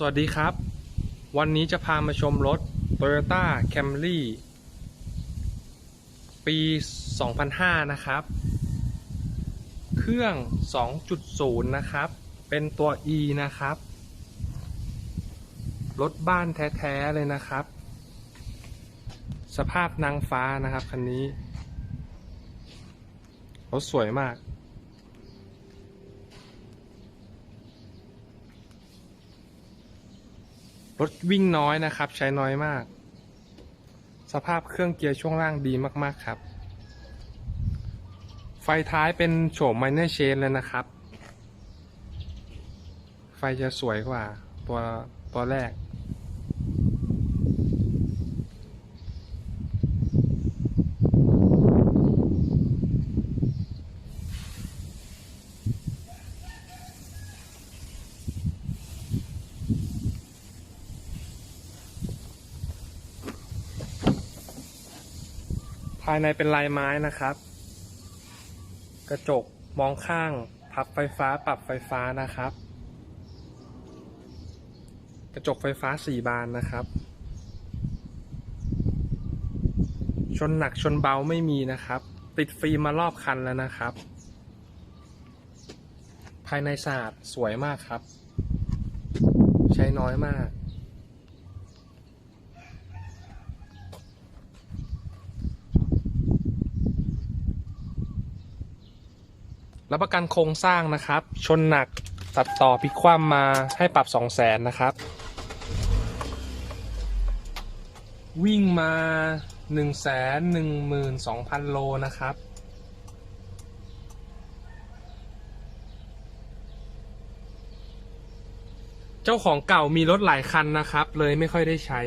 สวัสดีครับ วันนี้จะพามาชมรถ Toyota Camry ปี 2005 นะครับ เครื่อง 2.0 นะครับ เป็นตัว E นะครับ รถบ้านแท้ๆ เลยนะครับ สภาพนางฟ้านะครับคันนี้ รถสวยมาก รถวิ่งน้อยนะครับ ใช้น้อยมาก สภาพเครื่องเกียร์ช่วงล่างดีมาก ๆ ครับ ไฟท้ายเป็นโฉมไมเนอร์เชนเลยนะครับ ไฟจะสวยกว่าตัวตัวแรก ภายในเป็นลายไม้นะครับ กระจกมองข้างพับไฟฟ้าปรับไฟฟ้านะครับ กระจกไฟฟ้าสี่บานนะครับ ชนหนักชนเบาไม่มีนะครับ ติดฟิล์มมารอบคันแล้วนะครับ ภายในสะอาดสวยมากครับ ใช้น้อยมาก รับประกันโครงสร้างนะครับ ชนหนักตัดต่อพลิกคว่ำมาให้ปรับ2 0 0แสนนะครับ วิ่งมา1 1 2 0 0 0โลนะครับ เจ้าของเก่ามีรถหลายคันนะครับ เลยไม่ค่อยได้ใช้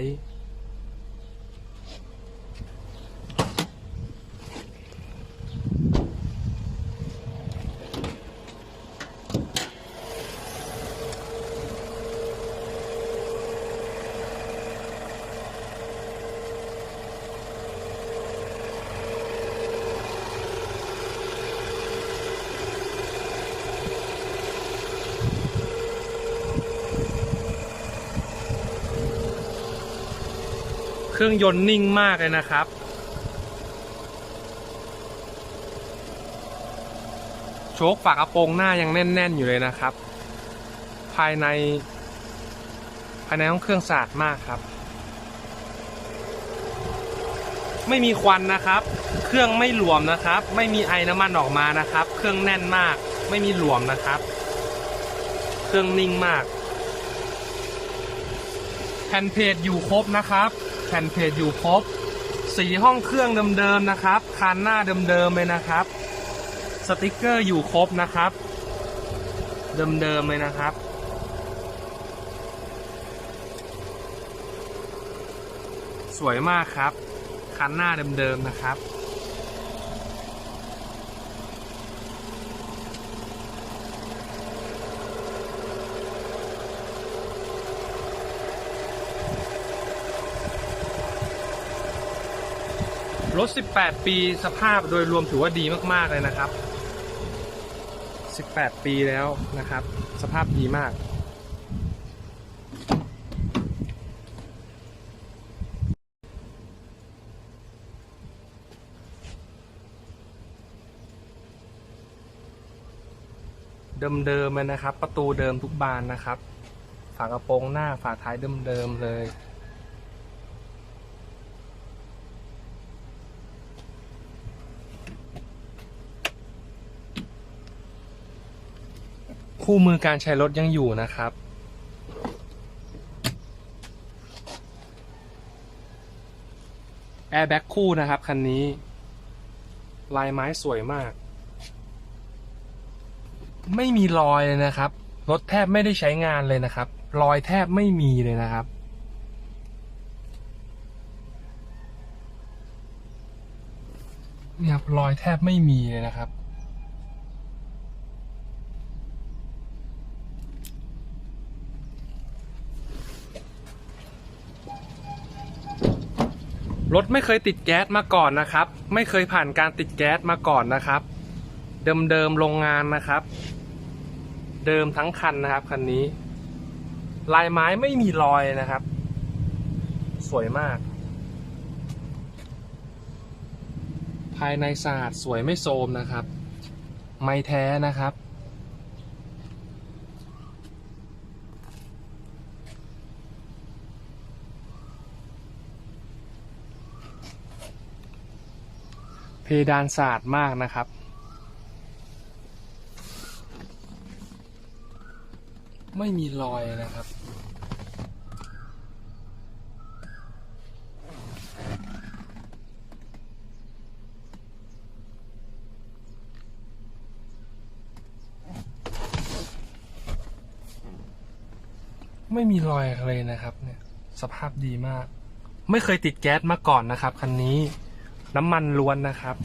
เครื่องยนต์นิ่งมากเลยนะครับ โชคฝากระโปรงหน้ายังแน่น ๆ อยู่เลยนะครับ ภายใน ภายในห้องเครื่องสะอาดมากครับ ไม่มีควันนะครับ เครื่องไม่หลวมนะครับ ไม่มีไอน้ำมันออกมานะครับ เครื่องแน่นมาก ไม่มีหลวมนะครับ เครื่องนิ่งมากแผ่นเพจอยู่ครบนะครับ แผ่นเพจอยู่ครบสีห้องเครื่องเดิมๆนะครับ คันหน้าเดิมๆเลยนะครับ สติกเกอร์อยู่ครบนะครับ เดิมๆเลยนะครับ สวยมากครับ คันหน้าเดิมๆนะครับ รถ 18 ปีสภาพโดยรวมถือว่าดีมากๆเลยนะครับ 18 ปีแล้วนะครับ สภาพดีมากเดิมๆเลยนะครับ ประตูเดิมทุกบานนะครับ ฝากระโปรงหน้าฝาท้ายเดิมๆเลย คู่มือการใช้รถยังอยู่นะครับ แอร์แบ็กคู่นะครับคันนี้ ลายไม้สวยมาก ไม่มีรอยเลยนะครับ รถแทบไม่ได้ใช้งานเลยนะครับ รอยแทบไม่มีเลยนะครับเนี่ยครับรอยแทบไม่มีเลยนะครับ รถไม่เคยติดแก๊สมาก่อนนะครับ ไม่เคยผ่านการติดแก๊สมาก่อนนะครับ เดิมๆโรงงานนะครับ เดิมทั้งคันนะครับคันนี้ ลายไม้ไม่มีรอยนะครับ สวยมาก ภายในสะอาดสวยไม่โทรมนะครับ ไม่แท้นะครับ ดานสะอาดมากนะครับ ไม่มีรอยนะครับ ไม่มีรอยอะไรนะครับเนี่ยสภาพดีมาก ไม่เคยติดแก๊สมาก่อนนะครับคันนี้ น้ำมันล้วนนะครับ